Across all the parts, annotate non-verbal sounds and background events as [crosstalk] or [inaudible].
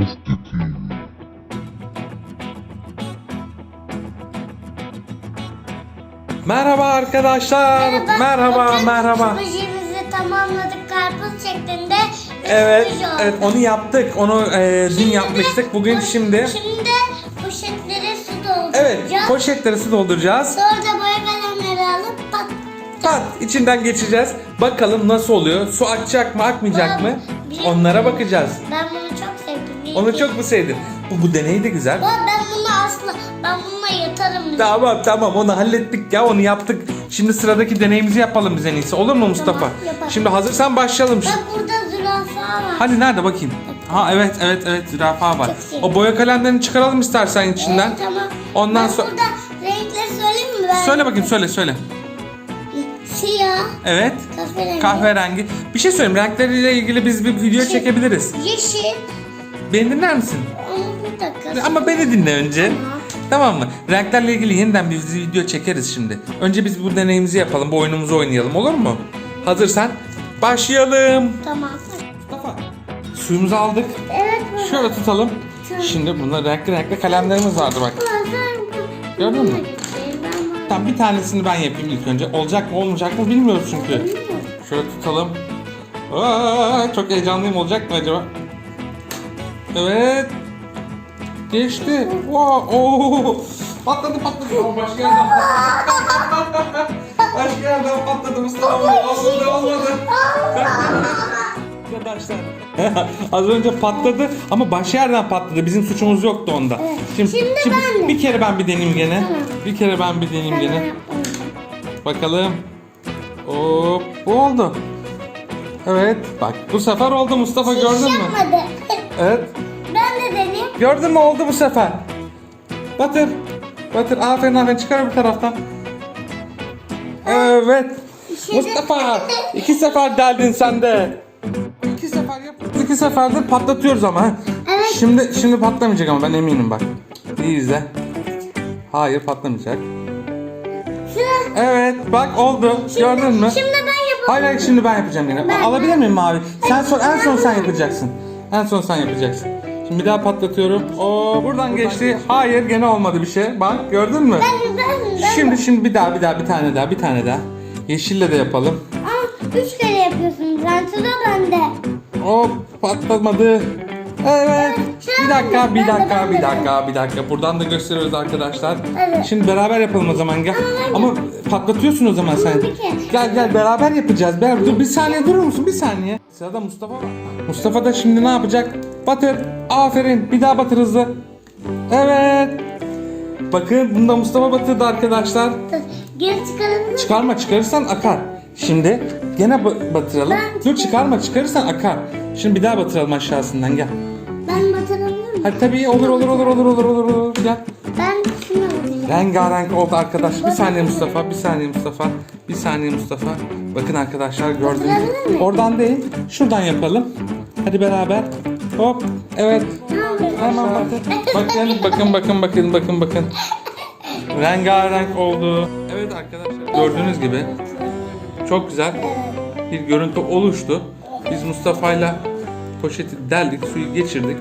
Musti Merhaba arkadaşlar. Merhaba, merhaba. Projemizi tamamladık karpuz şeklinde. Evet, oldu. evet onu yaptık. Onu e, dün Şimdi yapmıştık. Bugün poş- şimdi. Şimdi poşetlere su dolduracağız. Evet, poşetleri su dolduracağız. Sonra da boya kalemleri alıp pat. Pat içinden geçeceğiz. Bakalım nasıl oluyor? Su akacak mı, akmayacak mı? Onlara bakacağız. Ben Onu çok mu sevdin? Bu, bu deney de güzel. Baba ben bunu asla, ben bununla yatarım. Tamam tamam onu hallettik ya onu yaptık. Şimdi sıradaki deneyimizi yapalım biz en iyisi. Olur mu Mustafa? yapalım. Şimdi hazırsan başlayalım. Bak burada zürafa var. Hani nerede bakayım? Ha evet evet evet zürafa var. Çok. O boya kalemlerini çıkaralım istersen içinden. Evet, tamam. Ondan ben sonra burada renkleri söyleyeyim mi? Ben söyle bakayım söyle söyle. Siyah, Evet. kahverengi, Kahverengi. Bir şey söyleyeyim. Renkleriyle ilgili biz bir video çekebiliriz. yeşil. Beni dinler misin? Bir dakika. Ama beni dinle önce. Tamam. Tamam mı? Renklerle ilgili yeniden bir video çekeriz şimdi. Önce biz bu deneyimizi yapalım. Bu oyunumuzu oynayalım olur mu? Hazırsan başlayalım. Tamam. Mustafa. Suyumuzu aldık. Evet baba. Şöyle tutalım. Şimdi bunda renkli renkli kalemlerimiz vardı bak. Gördün mü? Tamam bir tanesini ben yapayım ilk önce. Olacak mı olmayacak mı bilmiyoruz çünkü. Şöyle tutalım. Aa, çok heyecanlıyım olacak mı acaba? Evet. Geçti. Wow. Oo. Patladı patladı. Ama başka yerden patladı. [laughs] başka yerden patladı Mustafa. Olmadı olmadı. Arkadaşlar. [laughs] Az önce patladı ama başka yerden patladı. Bizim suçumuz yoktu onda. Şimdi ben de. bir kere ben bir deneyeyim gene. Tamam. Bir kere ben bir deneyeyim gene. Bakalım. Hop, bu oldu. Evet, bak bu sefer oldu Mustafa gördün mü? Yapmadı. Evet. ben de deneyeyim. Gördün mü oldu bu sefer. Batır. Batır. Aferin aferin çıkar bir taraftan. Evet. Mustafa iki sefer deldin sen de. İki sefer yap. İki seferdir patlatıyoruz ama. ha. Evet. Şimdi şimdi patlamayacak ama ben eminim bak. İyi izle. Hayır patlamayacak. Evet bak oldu. Gördün mü? Şimdi ben yapayım. Hayır hayır şimdi ben yapacağım yine. Alabilir miyim mavi? Sen son en son sen yapacaksın. En son sen yapacaksın. Şimdi bir daha patlatıyorum. Oo buradan geçti. Hayır gene olmadı bir şey. Bak gördün mü? Ben, ben, ben. Şimdi şimdi bir daha bir daha bir tane daha bir tane daha. Yeşille de yapalım. Aa, üç kere yapıyorsun. Ben sıra bende. Hop patlamadı. Evet. Bir dakika, bir dakika, bir dakika, bir dakika. Buradan da gösteriyoruz arkadaşlar. Evet. Şimdi beraber yapalım o zaman gel. Ama patlatıyorsun o zaman sen. Gel gel beraber yapacağız. Beraber. Dur bir saniye durur musun? Bir saniye. Sırada Mustafa var. Mustafa da şimdi ne yapacak? Batır. Aferin. Bir daha batır hızlı. Evet. Bakın bunda Mustafa batırdı arkadaşlar. Geri çıkaralım? Çıkarma çıkarırsan akar. Şimdi gene ba- batıralım. Ben Dur çıkarma çıkarırsan akar. Şimdi bir daha batıralım aşağısından gel. Ben batırabilir miyim? Hadi tabii olur olur olur olur olur olur olur gel. Ben şunu batıracağım. Rengarenk oldu arkadaş. Bir saniye Mustafa, bir saniye Mustafa, bir saniye Mustafa. Bakın arkadaşlar gördünüz. Batırabilir miyim? Oradan değil, şuradan yapalım. Hadi beraber. Hop, evet. Tamam bakın. Bakın, bakın, bakın, bakın, bakın, bakın. Rengarenk oldu. Evet arkadaşlar gördüğünüz gibi çok güzel bir görüntü oluştu. Biz Mustafa'yla poşeti deldik, suyu geçirdik.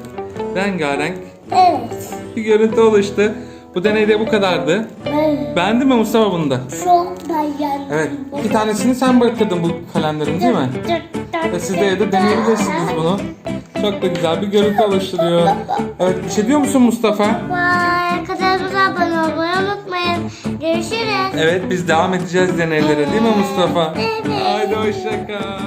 Rengarenk Evet. bir görüntü oluştu. Bu deneyde bu kadardı. Evet. Beğendin mi Mustafa bunu da? Çok beğendim. Evet. İki tanesini sen batırdın bu kalemlerin değil mi? Ve siz de evde deneyebilirsiniz bunu. Çok da güzel bir görüntü oluşturuyor. Evet bir şey diyor musun Mustafa? Vay, kanalımıza abone olmayı unutmayın. Görüşürüz. Evet biz devam edeceğiz deneylere değil mi Mustafa? Evet. Haydi hoşça kal.